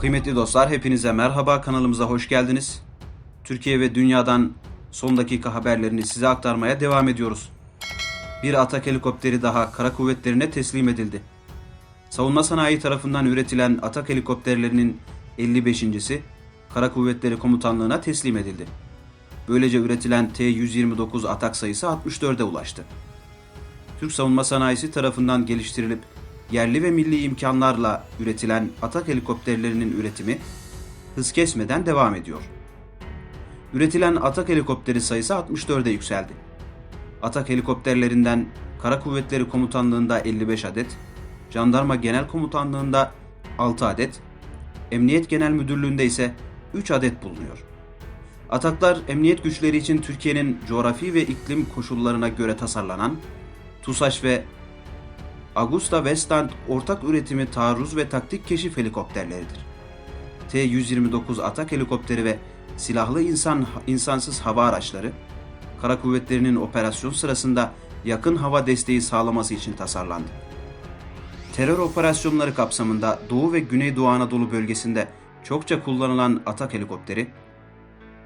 Kıymetli dostlar hepinize merhaba kanalımıza hoş geldiniz. Türkiye ve dünyadan son dakika haberlerini size aktarmaya devam ediyoruz. Bir atak helikopteri daha kara kuvvetlerine teslim edildi. Savunma sanayi tarafından üretilen atak helikopterlerinin 55.si Kara Kuvvetleri Komutanlığı'na teslim edildi. Böylece üretilen T-129 atak sayısı 64'e ulaştı. Türk savunma sanayisi tarafından geliştirilip yerli ve milli imkanlarla üretilen atak helikopterlerinin üretimi hız kesmeden devam ediyor. Üretilen atak helikopteri sayısı 64'e yükseldi. Atak helikopterlerinden Kara Kuvvetleri Komutanlığı'nda 55 adet, Jandarma Genel Komutanlığı'nda 6 adet, Emniyet Genel Müdürlüğü'nde ise 3 adet bulunuyor. Ataklar emniyet güçleri için Türkiye'nin coğrafi ve iklim koşullarına göre tasarlanan TUSAŞ ve Augusta Westland ortak üretimi taarruz ve taktik keşif helikopterleridir. T-129 atak helikopteri ve silahlı insan insansız hava araçları, kara kuvvetlerinin operasyon sırasında yakın hava desteği sağlaması için tasarlandı. Terör operasyonları kapsamında Doğu ve Güneydoğu Anadolu bölgesinde çokça kullanılan atak helikopteri,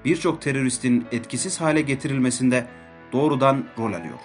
birçok teröristin etkisiz hale getirilmesinde doğrudan rol alıyor.